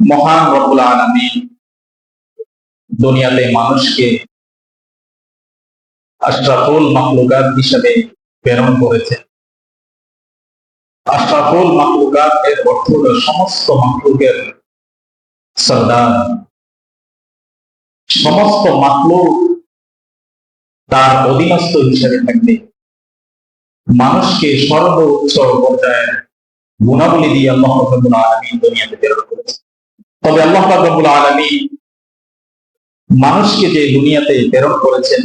মহান রব্বুল আলামিন দুনিয়াতে মানুষকে আশরাফুল মাখলুকাত হিসেবে প্রেরণ করেছে আশরাফুল মাখলুকাত এর অর্থ হলো সমস্ত মাখলুকের সর্দার। সমস্ত মাখলুক তার অধীনস্থ হিসেবে থাকবে। মানুষকে সর্বোচ্চ পর্যায়ের গুণাবলী দিয়ে আল্লাহ আলামিন দুনিয়াতে প্রেরণ তবে আল্লাহ রব্বুল আলামিন মানুষকে যে দুনিয়াতে প্রেরণ করেছেন,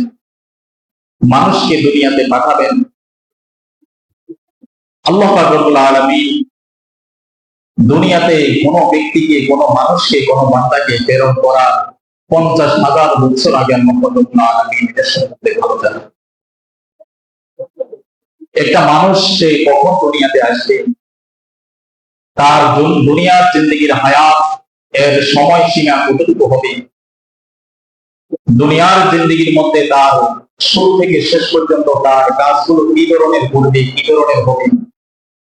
মানুষকে দুনিয়াতে পাঠাবেন, আল্লাহ রব্বুল আলামিন দুনিয়াতে কোনো ব্যক্তিকে, কোনো মানুষকে, কোনো বান্দাকে প্রেরণ করা পঞ্চাশ হাজার বছর আগে আল্লাহ একটা মানুষ সে কখন দুনিয়াতে আসবে? তার দুনিয়ার জিন্দগির হায়াত এর সময়সীমা কতটুকু হবে? দুনিয়ার জিন্দগির মধ্যে তার শুরু থেকে শেষ পর্যন্ত তার কাজগুলো কি ধরনের ঘটবে, কি ধরনের হবে?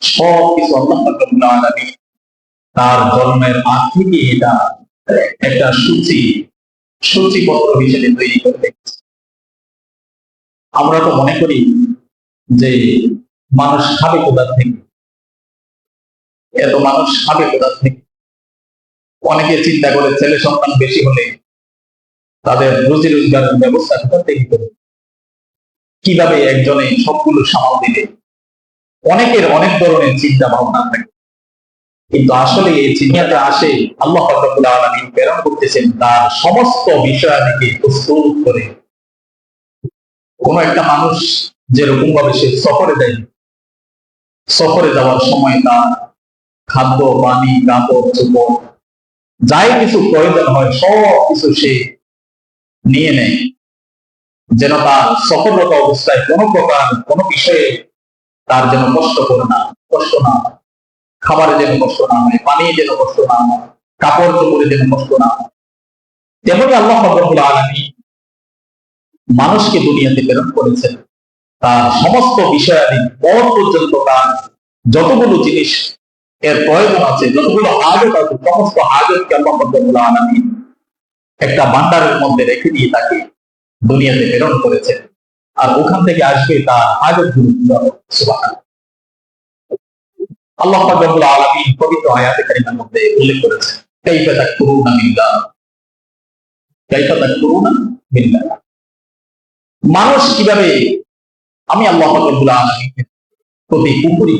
সব কিছু তার জন্মের আগ থেকে এটা একটা সূচি, সূচিপত্র হিসেবে তৈরি করে রেখেছে। আমরা তো মনে করি যে মানুষ খাবে কোথার থেকে? এত মানুষ খাবে কোথার থেকে? অনেকে চিন্তা করে ছেলে সন্তান বেশি হলে তাদের রুজি রোজগারের ব্যবস্থা থেকে করবে? কীভাবে একজনে সবগুলো সামাল দিবে? অনেকের অনেক ধরনের চিন্তা ভাবনা থাকে। কিন্তু আসলে এই চিন্তাটা আসে আল্লাহ প্রেরণ করতেছেন তার সমস্ত বিষয়াদিকে প্রস্তুত করে। কোন একটা মানুষ যেরকম ভাবে সে সফরে দেয় সফরে যাওয়ার সময় তার খাদ্য, পানি, কাপড়, চোপড় যাই কিছু প্রয়োজন হয়, সব কিছু সে নিয়ে নেয়। যেন তার সফলরত অবস্থায় কোনো প্রকার, কোনো বিষয়ে তার যেন কষ্ট করে না, কষ্ট না হয়। খাবারে যেন কষ্ট না হয় পানি যেন কষ্ট না হয়, কাপড় চোপড়ে যেন কষ্ট না হয়। তেমনি আল্লাহ ফবরুল আলমী মানুষকে দুনিয়াতে প্রেরণ করেছেন। তার সমস্ত বিষয়াদি পর পর্যন্ত তার যতগুলো জিনিস এর প্রয়োজন আছে যতগুলো হাজত আছে, সমস্ত হাজতকে আল্লাহ ফবরুল আলমী একটা ভান্ডারের মধ্যে রেখে দিয়ে তাকে দুনিয়াতে প্রেরণ করেছেন। আর ওখান থেকে আসবে তার হাজতগুলো আল্লাহ রব্বুল আলামিন পবিত্র আয়াতে মধ্যে উল্লেখ করেছেন, কাইফা তাকফুরুনা বিল্লাহ মানুষ কীভাবে আমি আল্লাহ রব্বুল আলামিনের প্রতি করে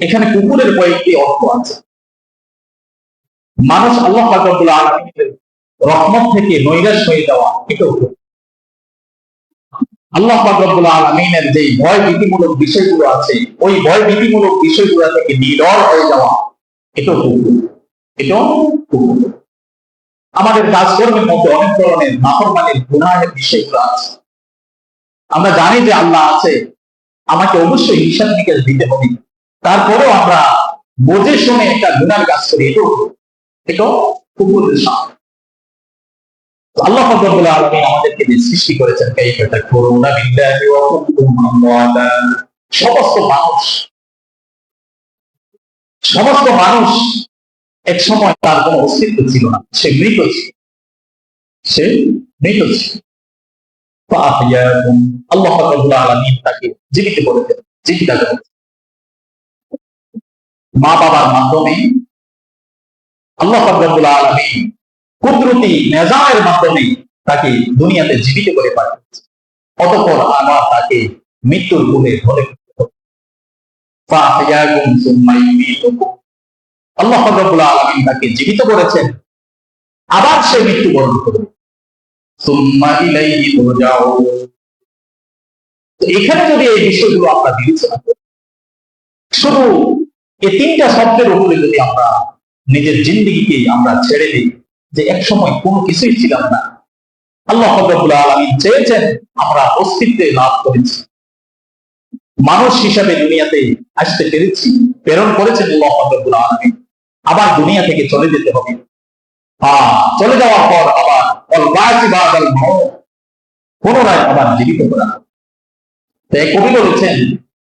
এখানে কুকুরের কয়েকটি অর্থ আছে? মানুষ আল্লাহ রহমত থেকে নৈরাশ হয়ে যাওয়া এটাও। আল্লাহ রব্বুল আলমিনের যে ভয় ভীতিমূলক বিষয়গুলো আছে, ওই ভয় ভীতিমূলক বিষয়গুলো থেকে নিডর হয়ে যাওয়া, এটাও কুকুর। এটাও কুকুর। আমাদের কাজকর্মের মধ্যে অনেক ধরনের নাফরমানের গুণাহের বিষয়গুলো আছে। আমরা জানি যে আল্লাহ আছে, আমাকে অবশ্যই হিসাব নিকেশ দিতে হবে। তারপরেও আমরা বুঝে শুনে একটা গুণার কাজ করি এটাও এটাও কুকুরের সামনে। আল্লাহ রব্বুল আলামিন আমাদেরকে যে সৃষ্টি করেছেন সমস্ত মানুষ সমস্ত মানুষ এক সময় তার অস্তিত্ব ছিল না। সে মৃত ছিল। সে মৃত ছিল। আল্লাহ রব্বুল আলামিন তাকে জীবিত করেছেন জীবিত করেছেন মা বাবার মাধ্যমে আল্লাহ রব্বুল আলামিন কুদরতি, নেজামের মাধ্যমে তাকে দুনিয়াতে জীবিত করে পাঠিয়েছে অতঃপর আবার তাকে মৃত্যুর কোলে ধরে। আল্লাহ রাব্বুল আলামিন তাকে জীবিত করেছেন। আবার সে মৃত্যুবরণ করবে। এখানে যদি এই বিষয়গুলো আমরা বিবেচনা করি, শুধু এই তিনটা শব্দের উপরে যদি আমরা নিজের জিন্দিগিকে আমরা ছেড়ে দিই, যে এক সময় কোনো কিছুই ছিলাম না, আল্লাহ ফজরুল আলমী চেয়েছেন আমরা অস্তিত্বে লাভ করেছি। মানুষ হিসাবে দুনিয়াতে আসতে পেরেছি, প্রেরণ করেছেন আল্লাহ ফজরুল আলমী আবার দুনিয়া থেকে চলে যেতে হবে। হ্যাঁ চলে যাওয়ার পর আবার পুনরায় আবার জীবিত করা। তাই কবি বলেছেন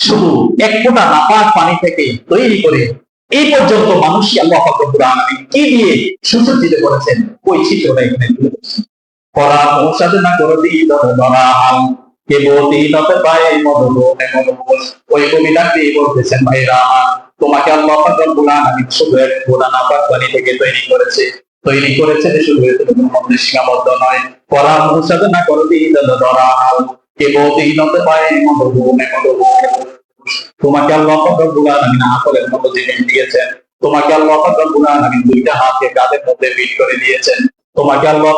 শুধু এক ফোঁটা নাপাক পানি থেকে তৈরি করে এই পর্যন্ত মানুষকে আল্লাহ আলামিন কি দিয়ে সুসজ্জিত করেছেন? ওই চিত্রটা এখানে তুলে। করা পৌঁছাতে করে দিই তবে পায়ে ওই কবিতাটি বলতেছেন তোমাকে আল্লাহ আলামিন শুধু এক পানি থেকে তৈরি করেছে। তৈরি করেছে শুধু সীমাবদ্ধ নয়। করা পৌঁছাতে না করে দিই ধরা হাল। কে বলতে মদন তোমাকে আল্লাহ মতো দিয়েছেন। তোমাকে আল্লাহ দুইটা হাতকে মধ্যে করে দিয়েছেন। তোমাকে আল্লাহ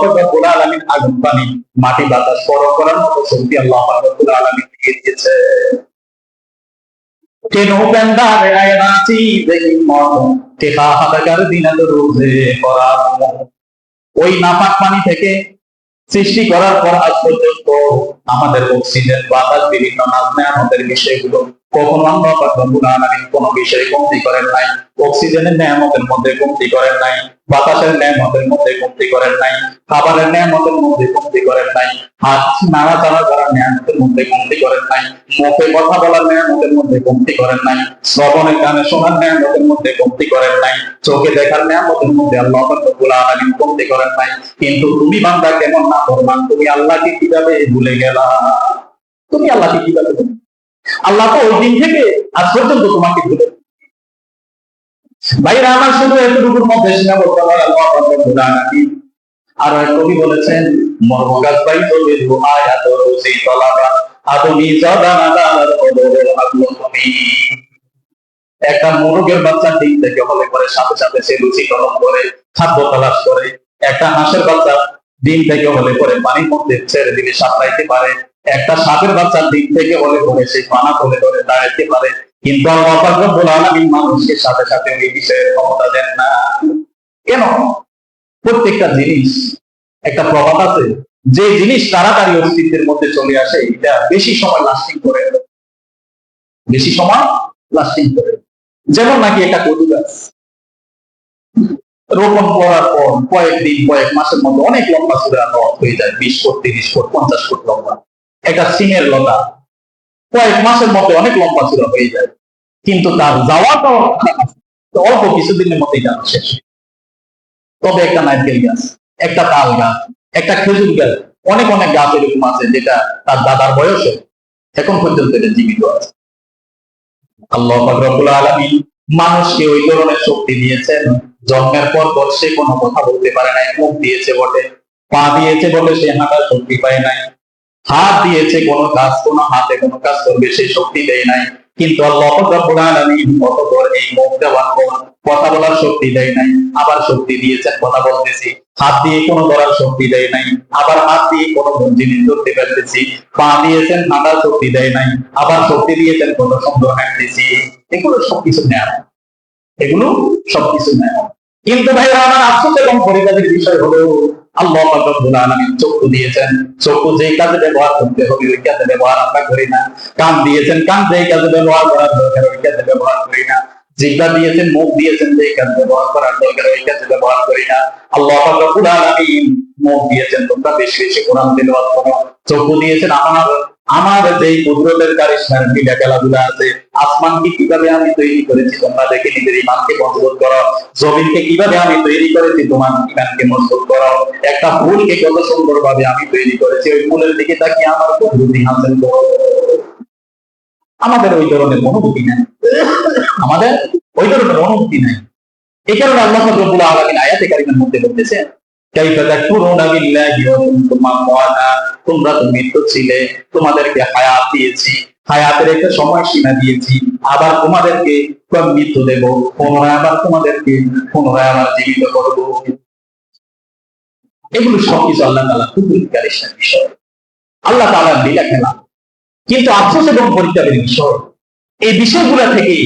আগুন, পানি, মাটি, বাতাস পর করার মতো শক্তি আল্লাহ দিয়ে দিয়েছে নাচি কে হাহাকার দিনা রোজে করা ওই নাপাক পানি থেকে সৃষ্টি করার পর আজ পর্যন্ত আমাদের অক্সিজেন বাতাস বিভিন্ন নাজনে আমাদের বিষয়গুলো কখনো আল্লাহ পাক আলামিন কোনো বিষয়ে কমতি করেন নাই। অক্সিজেনের নিয়ামতের মধ্যে কমতি করেন নাই, বাতাসের নিয়ামতের মধ্যে কমতি করেন নাই, খাবারের নিয়ামতের মধ্যে কমতি করেন নাই, হাত নাড়াচাড়া করার নিয়ামতের মধ্যে কমতি করেন নাই, মুখে কথা বলার নিয়ামতের মধ্যে কমতি করেন নাই, শ্রবণের কানে শোনার নিয়ামতের মধ্যে কমতি করেন নাই, চোখে দেখার নিয়ামতের মধ্যে আল্লাহ রব্বুল আলামিন কমতি করেন নাই। কিন্তু তুমি বান্দা কেমন না করবান তুমি আল্লাহকে কীভাবে ভুলে গেলা? তুমি আল্লাহকে কীভাবে আল্লাহ তো ওই দিন থেকে আজ পর্যন্ত তোমাকে ভুলে ভাইরা, আমার শুধু এতটুকুর মধ্যে আল্লাহ আর কবি বলেছেন তো তলাবা আদমি দানার তুমি একটা মোরগের বাচ্চা ডিম থেকে হলে করে সাথে সাথে সে রুচি গ্রহণ করে, খাদ্য তালাশ করে। একটা হাঁসের বাচ্চা ডিম থেকে হলে করে পানির মধ্যে ছেড়ে দিলে সাঁতরাইতে পারে। একটা সাপের বাচ্চার দিক থেকে হলে করে সে পানা করে করে দাঁড়াইতে পারে। কিন্তু আলামিন মানুষকে সাথে সাথে এই বিষয়ে ক্ষমতা দেন না। কেন? প্রত্যেকটা জিনিস, একটা প্রভাব আছে, যে জিনিস তাড়াতাড়ি অস্তিত্বের মধ্যে চলে আসে, এটা বেশি সময় লাস্টিং করে বেশি সময় লাস্টিং করে যেমন নাকি একটা কদু গাছ। রোপণ করার পর কয়েকদিন, কয়েক মাসের মধ্যে অনেক লম্বা সুরা হয়ে যায়, বিশ ফুট, তিরিশ ফুট, পঞ্চাশ ফুট লম্বা। একটা সিমের লতা। কয়েক মাসের মধ্যে অনেক লম্বা সুরা হয়ে যায়। কিন্তু তার যাওয়াটাও অল্প কিছুদিনের মধ্যেই যাওয়া শেষ। তবে একটা নারকেল গাছ, একটা তাল গাছ, একটা খেজুর গাছ, অনেক অনেক গাছ এরকম আছে যেটা তার দাদার বয়সে এখন পর্যন্ত এটা জীবিত আছে। আল্লাহ পাক রব্বুল আলামিন মানুষকে ওই ধরনের শক্তি দিয়েছেন, জন্মের পর পর সে কোনো কথা বলতে পারে নাই, মুখ দিয়েছে বটে, পা দিয়েছে বলে সে হাঁটার শক্তি পায় নাই। হাত দিয়েছে, কোনো কাজ, কোনো হাতে কোনো কাজ করবে সেই শক্তি দেয় নাই। কিন্তু কথা বলার শক্তি দেয় নাই, আবার শক্তি কথা বলতেছি। হাত দিয়ে কোনো ধরার শক্তি দেয় নাই, আবার হাত দিয়ে কোনো জিনিস ধরতে পারতেছি। পা দিয়েছেন, হাঁটার শক্তি দেয় নাই, আবার শক্তি দিয়েছেন কত সুন্দর হাঁটতেছি। এগুলো সবকিছু নেয় এগুলো সবকিছু নেয় কিন্তু ভাই আমার আফসোস এবং পরিবারের বিষয় হলো আল্লাহ চক্ষু দিয়েছেন। চক্ষু যেই কাজে ব্যবহার করতে হবে, ওই কাজে ব্যবহার আমরা করি না। কান দিয়েছেন, কান যেই কাজে ব্যবহার করার দরকার, ওই কাজে ব্যবহার করি না। জিহ্বা দিয়েছেন, মুখ দিয়েছেন, যেই কাজে ব্যবহার করার দরকার, ওই কাজে ব্যবহার করি না। আল্লাহ মুখ দিয়েছেন, তোমরা বেশি বেশি কোরআন তেলাওয়াত করো। চক্ষু দিয়েছেন, আমার আমার যেই কুদরতের কারিশমার মিলা খেলাধুলা আছে, আসমানকে কীভাবে আমি তৈরি করেছি তোমরা দেখে নিজের ইমানকে মজবুত করো, জমিনকে কীভাবে আমি তৈরি করেছি তোমার ইমানকে মজবুত করো। একটা ফুলকে কত সুন্দর ভাবে আমি তৈরি করেছি, ওই ফুলের দিকে তাকিয়ে আমার কুদরতি হাসিল করো। আমাদের ওই ধরনের অনুভূতি নাই। আমাদের ওই ধরনের অনুভূতি নাই। এই কারণে আল্লাহ রব্বুল আলামিন আয়াতে কারিমের মধ্যে বলতেছেন তোমরা তো মৃত্যু ছিলে, তোমাদেরকে হায়াত দিয়েছি। হায়াতের একটা সময় সীমা দিয়েছি। আবার তোমাদেরকে মৃত্যু দেব, পুনরায় আবার তোমাদেরকে পুনরায় আবার জীবিত করব। এগুলো সবকিছু আল্লাহ তালা খুব কারিশমার বিষয়। আল্লাহ তালা লীলা খেলা। কিন্তু আফসোস এবং পরিত্যাগের বিষয়, এই বিষয়গুলো থেকে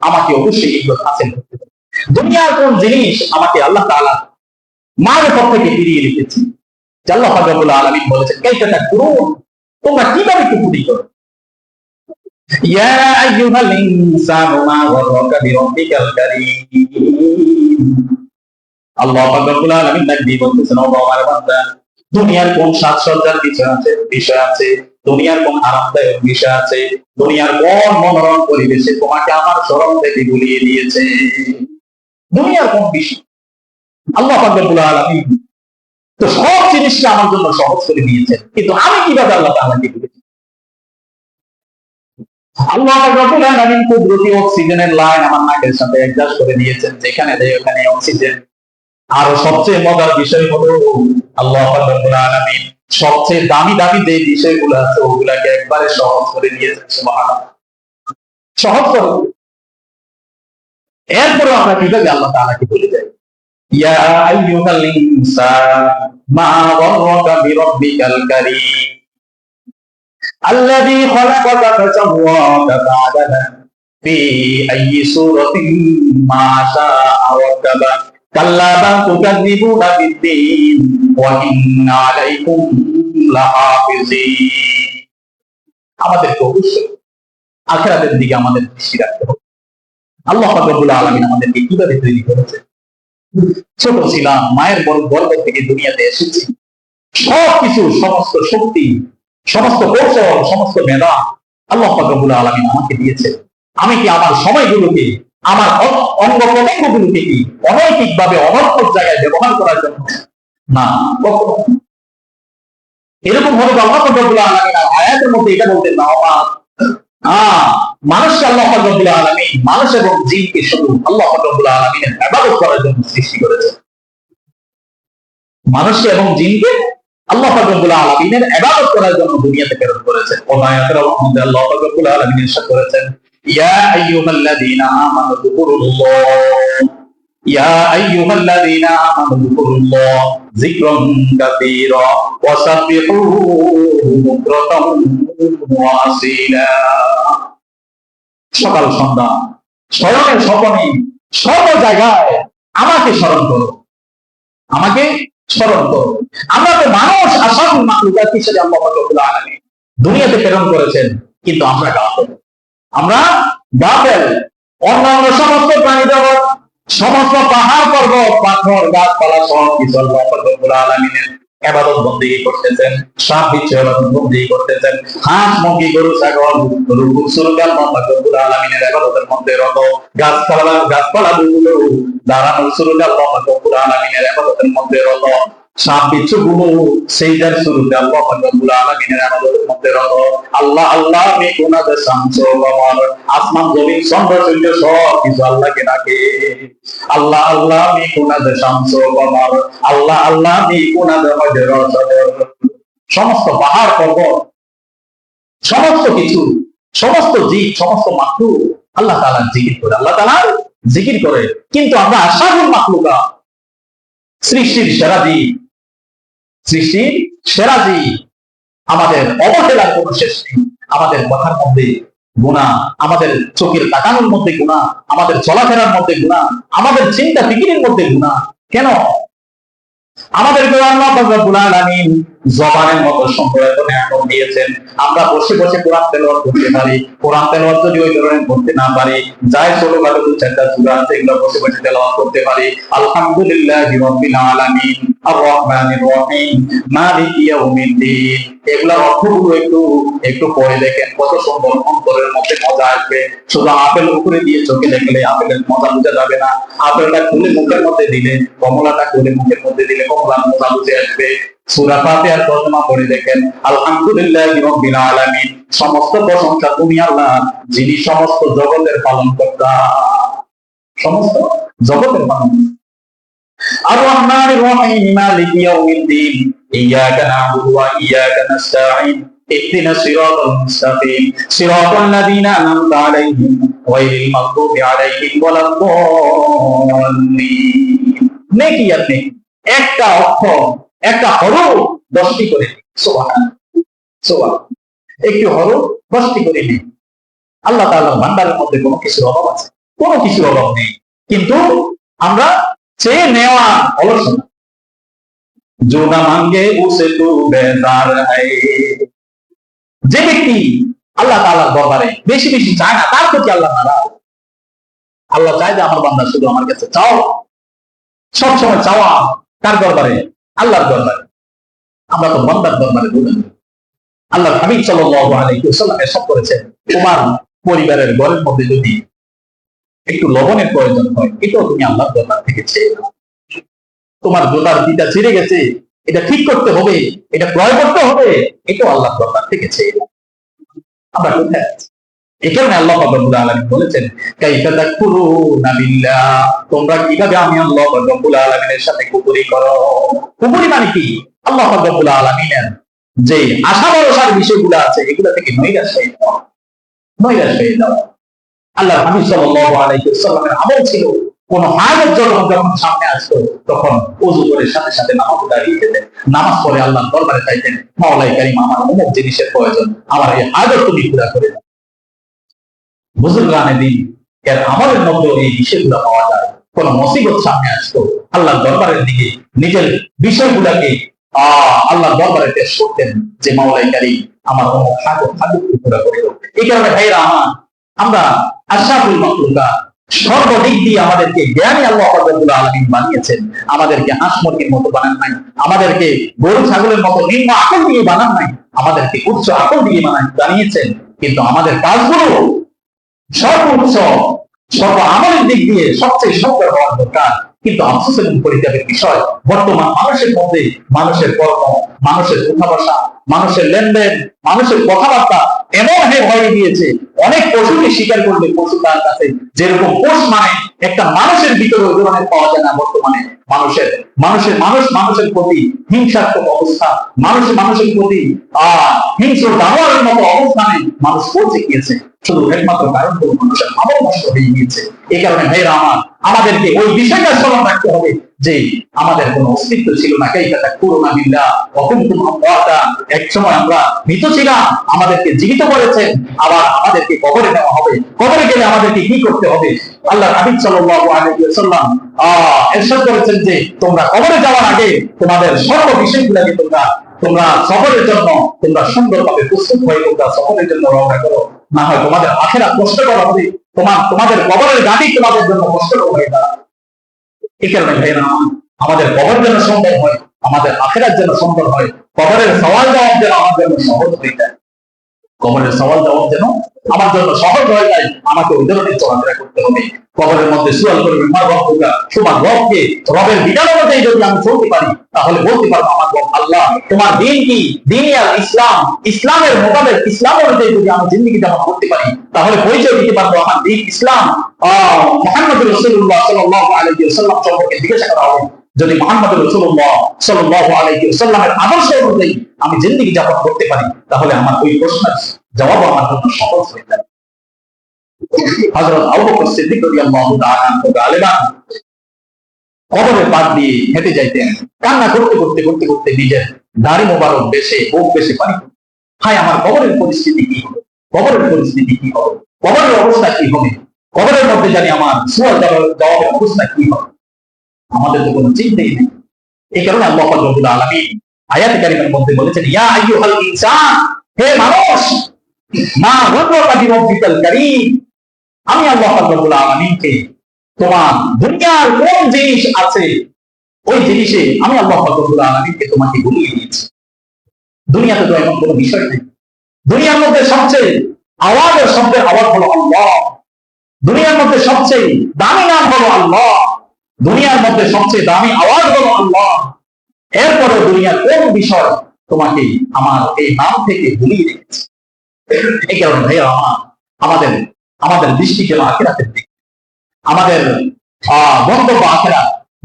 আমাকে অবশ্যই হাসিল করতে হবে। দুনিয়ার কোন জিনিস আমাকে আল্লাহ তাআলা মার পর থেকে ফিরিয়ে রেখেছে। পাক রব্বুল আলামিন বলেছেন কাইফা করুন, তোমরা কীভাবে কুফরি করো? বলতেছেন দুনিয়ার কোন সাজসজ্জার বিষয় আছে? বিষয় আছে। দুনিয়ার কোন আরামদায়ক বিষয় আছে? দুনিয়ার কোন মনোরম পরিবেশে তোমাকে আমার স্মরণ থেকে গুলিয়ে দিয়েছে। দুনিয়ার কোন বিষয় আল্লাহ তো সব জিনিসটা আমার জন্য সহজ করে দিয়েছেন। কিন্তু আমি কীভাবে আল্লাহ তাআলাকে দিয়েছি আল্লাহ কুদরতি অক্সিজেনের লাইন আমার নাকের সাথে অ্যাডজাস্ট করে দিয়েছেন, যেখানে ওখানে অক্সিজেন। আর সবচেয়ে মজার বিষয় হলো আল্লাহ সবচেয়ে দামি দামি যে বিষয়গুলো আছে, ওগুলাকে একবারে সহজ করে দিয়েছেন সহজ করে এরপরে আমরা কীভাবে আল্লাহ তাআলাকে বলে যাই? ইয়া আইয়ুহাল ইনসান মা গররাকা বিরাব্বিকাল কারীম الذي خلقك فسواك فعدلك في أي سورة ما شاء ركبك كلا بل تكذبون بالدين وإن عليكم لحافظين আমাদেরকে অবশ্যই আখেরাতের দিকে আমাদের দৃষ্টি রাখতে হবে আল্লাহ পাক রব্বুল আলামিন আমাদেরকে কিভাবে তৈরি করেছে ছোট ছিলাম, মায়ের গর্ভ থেকে দুনিয়াতে এসেছি। সবকিছু, সমস্ত শক্তি, সমস্ত কৌশল, সমস্ত মেধা আল্লাহ পাক রব্বুল আলামিন আমাকে দিয়েছে আমি কি আমার সময়গুলোকে, আমার অঙ্গ প্রত্যঙ্গগুলোকে কি অনৈতিক ভাবে অনর্থক জায়গায় ব্যবহার করার জন্য? না এরকম তো আল্লাহ পাক রব্বুল আলামিন আয়াতের মধ্যে এটা বলতেন না মা হ্যাঁ মানুষকে আল্লাহ রব্বুল আলামিন মানুষ এবং জিনকে শুধু আল্লাহ রব্বুল আলামিনের ইবাদত করার জন্য সৃষ্টি করেছে মানুষকে এবং জিনকে আল্লাহ রব্বুল আলামিনের ইবাদত করার জন্য দুনিয়াতে প্রেরণ করেছেন। ও মধ্যে আল্লাহ রব্বুল আলামিন ইরশাদ করেছেন, ইয়া আইয়ুহাল্লাযীনা আমানু যকুরুল্লাহ, ইয়া আইয়ুহাল্লাযীনা আমানু যকুরুল্লাহ যিকরান কাসীরা ওয়া সাব্বিহুহু ওয়া আসীলা। সকাল সন্ধ্যা স্মরণের স্বপনে, সর্ব জায়গায় আমাকে স্মরণ করো। আমাকে স্মরণ করো। আমরা তো মানুষ আসাম মাকলুকাত হিসেবে আল্লাহ দুনিয়াতে প্রেরণ করেছেন, কিন্তু আমরা গাফেল। আমরা গাফেল। অন্যান্য সমস্ত প্রাণী জগৎ, সমস্ত পাহাড় পর্বত, পাথর, গাছপালা সব কিছু আল্লাহ আলামিনের এবাদত বন্দী করতেছেন, সাপ বিচ্ছু এবাদত বন্দী করতেছেন, হাঁস, মুরগি, গরু, ছাগল রুকু সুরকাল মোহাম্মদ রব্বুল আলামিনের এবাদতের মধ্যে রত, গাছপালা গাছপালা গুলো দাঁড়ানো সুরকাল মোহাম্মদ রব্বুল আলামিনের এবাদতের মধ্যে রত। আল্লাহ এবাদতের মধ্যে আল্লাহ আল্লাহ আসমান, জমিন সব কিছু আল্লাহকে ডাকে। আল্লাহ আল্লাহ আল্লাহ আল্লাহ সমস্ত পাহাড় পর্বত, সমস্ত কিছু, সমস্ত জীব, সমস্ত মাকলু আল্লাহ তাআলার জিকির করে, আল্লাহ তাআলার জিকির করে। কিন্তু আমরা আশাহুল মাকলুকা সৃষ্টির সেরা জীব। সৃষ্টির সেরাজি আমাদের অবহেলার কোন শেষ নেই। আমাদের কথার মধ্যে গুণা, আমাদের চোখের তাকানোর মধ্যে গুণা, আমাদের চলাফেরার মধ্যে গুণা, আমাদের চিন্তা ফিকিরের মধ্যে গুণা। কেন? আমাদের আল্লাহ জবানের মতো এখন দিয়েছেন। আমরা বসে বসে কোরআন তেলাওয়াত করতে পারি। কোরআন তেলাওয়াত যদি ওই ধরনের করতে না পারি, যাই ছোটখাটো দু চারটা সূরা আছে, এগুলো বসে বসে তেলাওয়াত করতে পারি। আলহামদুলিল্লাহি এগুলোর অর্থগুলো একটু একটু দেখেন মজা আসবে। শুধু আপেল উপরে চোখে দেখলে আপেলের মজা যাবে না। আপেলটা খুলে মুখের মধ্যে দিলে, কমলাটা খুলে মুখের মধ্যে দিলে কমলার মজা বুঝে আসবে। সূরা ফাতিহার তর্জমা করে দেখেন আলহামদুলিল্লাহি রাব্বিল আলামিন সমস্ত প্রশংসা তুমি আল্লাহ যিনি সমস্ত জগতের পালন কর্তা সমস্ত জগতের পালন আর রহমানির রহিম মালিক ইয়াউমিদ্দিন ইয়াকা না'বুদু ওয়া ইয়াকা নাস্তাঈন اهدنا الصراط المستقيم صراط الذين أنعمت عليهم غير المغضوب عليهم ولا الضالين নেকি আর নেকি একটা অক্ষর একটা হরফ দশটি করে একটি হরফ দশটি করে নেই আল্লাহ তাল্লাহ ভান্ডারের মধ্যে কোনো কিছুর অভাব আছে? কোনো কিছুর অভাব নেই। কিন্তু আমরা চেয়ে নেওয়া অলসনা জোনা মাঙ্গে উসে তো বেদার যে ব্যক্তি আল্লাহ তালার দরবারে বেশি বেশি চায় না, তার প্রতি আল্লাহ তারা আল্লাহ। চায় যে, আমার বান্দা শুধু আমার কাছে চাও সবসময় চাওয়া তার দরবারে আল্লাহর দরবারে। আমরা তো বান্দার দরবারে বলেন আল্লাহ হাবিব ওয়াসাল্লাম এরশাদ করেছেন তোমার পরিবারের ঘরের মধ্যে যদি একটু লবণের প্রয়োজন হয়, এটাও তুমি আল্লাহর দরবার থেকে চেয়ে তোমার জোতার দিটা ছিঁড়ে গেছে, এটা ঠিক করতে হবে, এটা ক্রয় করতে হবে, এটাও আল্লাহ দরবার থেকে চেয়ে। আমরা কোথায় আছি? কারণে আল্লাহ রব্বুল আলামিন বলেছেন, কাইফা বিল্লাহ তোমরা কীভাবে আমি আল্লাহ রব্বুল আলামিনের সাথে কুফরি করো? কুফরি মানে কি? আল্লাহ রব্বুল আলামিনের যে আশা ভরসার বিষয়গুলো আছে, এগুলো থেকে আল্লাহ হাবিব সাল্লাল্লাহু আলাইহি ওয়াসাল্লামের আমল ছিল, কোন হাজত যখন যখন সামনে আসতো, তখন ওযু করে সাথে সাথে নামাজ দাঁড়িয়ে যেতেন। নামাজ পড়ে আল্লাহর দরবারে চাইতেন মাওলাই কারীম, আমার অমুক জিনিসের প্রয়োজন, আমার এই হাজত তুমি পুরা করে দাও। বুজুর্গানে দিন এর আমলের মধ্যে এই বিষয়গুলো পাওয়া যায়। কোন মুসিবত সামনে আসতো, আল্লাহর দরবারের দিকে নিজের বিষয়গুলোকে আহ আল্লাহর দরবারে পেশ করতেন যে মাওলাই আমার অমুক হাজত হাজত পুরা করে দাও এই কারণে আমার, আমরা আশাফুল সর্বদিক দিয়ে আমাদেরকে জ্ঞানী আল্লাহ বানিয়েছেন। আমাদেরকে হাঁস মুরগির মতো বানান নাই, আমাদেরকে গরু ছাগলের মতো নিম্ন আকল দিয়ে বানান নাই, আমাদেরকে উচ্চ আকল দিয়ে বানান বানিয়েছেন। কিন্তু আমাদের কাজগুলো সর্বোচ্চ সর্ব আমলের দিক দিয়ে সবচেয়ে সুন্দর হওয়ার দরকার। কিন্তু আফসোস এবং পরিত্যাগের বিষয়, বর্তমান মানুষের মধ্যে মানুষের কর্ম, মানুষের উঠা বসা মানুষের লেনদেন, মানুষের কথাবার্তা এমন হয়ে হয়ে গিয়েছে অনেক পশুকে স্বীকার করলে পশু তার কাছে যেরকম পোষ মানে একটা মানুষের ভিতরে ধরনের পাওয়া যায় না বর্তমানে। মানুষের মানুষের, মানুষ মানুষের প্রতি হিংসাত্মক অবস্থা, মানুষ মানুষের প্রতি আহ, হিংস্র জানোয়ারের মতো অবস্থানে মানুষ পৌঁছে গিয়েছে। শুধু একমাত্র কারণ মানুষের আমল নষ্ট হয়ে গিয়েছে। এই কারণে ভাইরা আমার আমাদেরকে ওই বিষয়টা স্মরণ রাখতে হবে যে আমাদের কোনো অস্তিত্ব ছিল না। কে কথা করোনা বিল্লা অকুন্তুম আমওয়াতা এক সময় আমরা মৃত ছিলাম, আমাদেরকে জীবিত করেছেন, আবার আমাদেরকে কবরে নেওয়া হবে। কবরে গেলে আমাদেরকে কি করতে হবে? আল্লাহ হাবিব সাল্লাল্লাহু আলাইহি ওয়াসাল্লাম, আহ ইরশাদ করেছেন যে তোমরা কবরে যাওয়ার আগে তোমাদের সর্ব বিষয়গুলোকে তোমরা তোমরা সফরের জন্য, তোমরা সুন্দরভাবে প্রস্তুত হয়ে তোমরা সফরের জন্য রওনা করো। না হয় তোমাদের আখেরা কষ্ট করা হবে, তোমার, তোমাদের কবরের গাড়ি তোমাদের জন্য কষ্ট হয়ে দাঁড়াবে। এই কারণে ভাই না আমাদের কবর যেন সম্ভব হয়, আমাদের আখেরার জন্য সম্ভব হয়, কবরের সওয়াল জবাব যেন আমার জন্য সহজ হয়ে যায়। কবরের সওয়াল জবাব যেন আমার জন্য সহজ হয়ে যায়, আমাকে ওই ধরনের চলাফেরা করতে হবে। কবরের মধ্যে সুয়াল করবে আমার রবকে তোমার রবকে, রবের বিধান অনুযায়ী যদি আমি চলতে পারি, তাহলে বলতে পারব আমার রব আল্লাহ, তোমার দিন কি? দিন আর ইসলাম। ইসলামের মোতাবেক, ইসলাম অনুযায়ী যদি আমি জিন্দগি যেমন করতে পারি, তাহলে পরিচয় দিতে পারব আমার দিন ইসলাম। আহ মোহাম্মদ রসুল্লাহ সাল্লাহ আলহি সাল্লাম সম্পর্কে জিজ্ঞাসা করা হবে। যদি মোহাম্মদ রসুল্লাহ সাল্লাহ আলহি সাল্লামের আদর্শ অনুযায়ী আমি জিন্দগি যাপন করতে পারি, তাহলে আমার ওই প্রশ্নের জবাব আমার জন্য সহজ হয়ে যাবে। হযরত আবু বকর সিদ্দিক কবরের পাশ দিয়ে হেঁটে যাইতেন, কান্না করতে করতে করতে করতে নিজের দাড়ি মোবারক বেশে, বুক বেশে পানি হায়, আমার কবরের পরিস্থিতি কি হবে? কবরের পরিস্থিতি কি হবে? কবরের অবস্থা কি হবে? কবরের মধ্যে জানি আমার জবাব- জবাবের অবস্থা কি হবে? আমাদের তো কোনো চিন্তাই নেই। এই কারণে আল্লাহ পাক রব্বুল আলামিন আয়াত কারিমের মধ্যে বলেছেন, ইয়া আইয়ুহাল ইনসান, হে মানুষ, মা গর্বকা বিরব্বিকাল কারীম। আমি আল্লাহ পাক রব্বুল আলামিনকে তোমার দুনিয়ার কোন জিনিস আছে, ওই জিনিসে আমি আল্লাহ পাক রব্বুল আলামিনকে তোমাকে ভুলিয়ে দিয়েছি। দুনিয়াতে তো এমন কোনো বিষয় নেই। দুনিয়ার মধ্যে সবচেয়ে আওয়াজের শব্দের আওয়াজ হলো আল্লাহ। দুনিয়ার মধ্যে সবচেয়ে দামি নাম হলো আল্লাহ। দুনিয়ার মধ্যে সবচেয়ে দামি আওয়াজ হলো আল্লাহ। এরপরে দুনিয়ার কোন বিষয় তোমাকে আমার এই নাম থেকে ভুলিয়ে রেখেছে? এই কারণে ভাইয়া, আমার, আমাদের আমাদের দৃষ্টি যেন আখেরাতের দিকে। আমাদের গন্তব্য আখেরা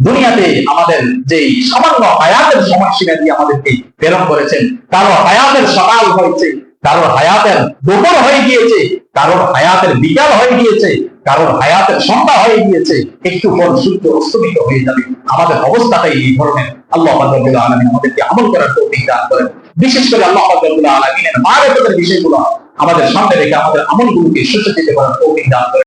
দুনিয়াতে আমাদের যে সামান্য হায়াতের সময়সীমা দিয়ে আমাদেরকে প্রেরণ করেছেন, কারও হায়াতের সকাল হয়েছে, কারোর হায়াতের দুপুর হয়ে গিয়েছে, কারোর হায়াতের বিকাল হয়ে গিয়েছে কারোর হায়াতের সন্ধ্যা হয়ে গিয়েছে, একটু পর সূর্য অস্তমিত হয়ে যাবে। আমাদের অবস্থাটাই এই ধরনের। আল্লাহ রব্বুল আলামিন আমাদেরকে আমল করার তৌফিক দান করেন। বিশেষ করে আল্লাহ রব্বুল আলমিনের মারের বিষয়গুলো আমাদের সামনে রেখে আমাদের আমলগুলোকে সুসজ্জিত করার তৌফিক দান করেন।